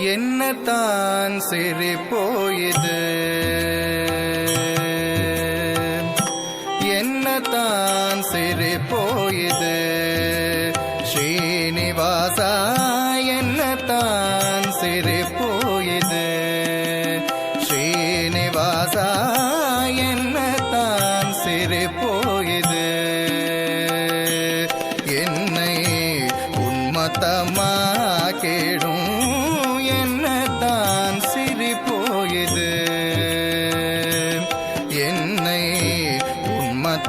என்னத்தான் சிரிப்போ இது என்னத்தான் சிரிப்போ இது ஸ்ரீனிவாசா என்னத்தான் சிரிப்போ இது ஸ்ரீனிவாசா என்னத்தான் சிரிப்போ இது என்னை உன்மத்தமா கேடு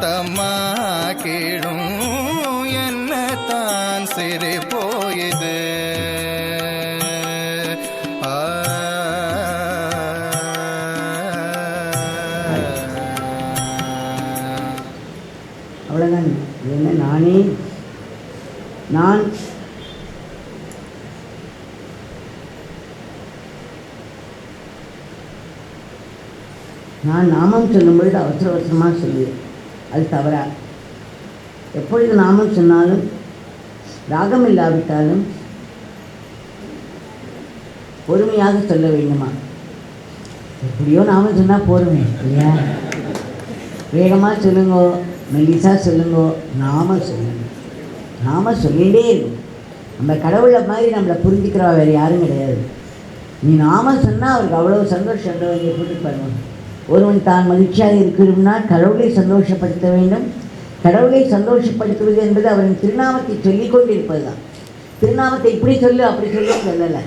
பதமாக்கிடும் என்ன தான் சிறு போயுது? அவ்வளோதான் என்ன நானே? நான்? நான் நாமம் சொல்லும்பொழுது அவசர அவசரமாக சொல்லுவேன். அது தவறா. எப்பொழுது நாமம் சொன்னாலும் ராகம் இல்லாவிட்டாலும் பொறுமையாக சொல்ல வேண்டுமா? எப்படியோ நாம சொன்னால் போருமே இல்லையா? வேகமாக சொல்லுங்கோ மெல்லிசாக சொல்லுங்கோ நாம சொல்லுங்க. நாம சொல்லிகிட்டே இருக்கும் நம்ம கடவுளை மாதிரி நம்மளை புரிஞ்சுக்கிறவா வேறு யாரும் கிடையாது. நீ நாம சொன்னால் அவருக்கு அவ்வளோ சந்தோஷம் இங்கே போட்டு பாருங்க ஒருவன் தான் மகிழ்ச்சியாக இருக்கணும்னா கடவுளை சந்தோஷப்படுத்த வேண்டும். கடவுளை சந்தோஷப்படுத்துவது என்பது அவரின் திருநாமத்தை சொல்லிக் கொண்டிருப்பது தான் திருநாமத்தை இப்படி சொல்லு அப்படி சொல்லு சொல்லலை.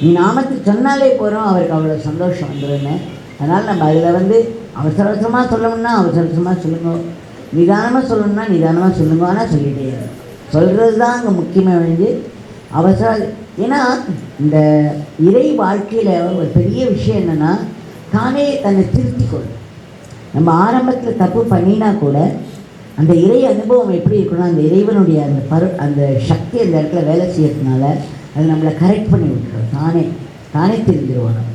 நீ நாமத்தை சொன்னாலே போகிறோம் அவருக்கு அவ்வளோ சந்தோஷம் வந்துடுன்னு அதனால் நம்ம அதில் வந்து அவசர அவசரமாக சொல்லணும்னா அவசர அவசரமாக சொல்லுங்க. நிதானமாக சொல்லணும்னா நிதானமாக சொல்லுங்க. ஆனால் சொல்லிட்டே சொல்கிறது தான் அங்கே முக்கியமாக வேண்டி அவசர ஏன்னா இந்த இறை வாழ்க்கையில் ஒரு பெரிய விஷயம் என்னென்னா தானே தன்னை திருத்திக்கொள்ளும் நம்ம ஆரம்பத்தில் தப்பு பண்ணினா கூட அந்த இறை அனுபவம் எப்படி இருக்கணும் அந்த இறைவனுடைய அந்த பரு அந்த சக்தி அந்த இடத்துல வேலை செய்யறதுனால அது நம்மளை கரெக்ட் பண்ணி விட்டுரும். தானே தானே தெரிஞ்சிருவோம் நம்ம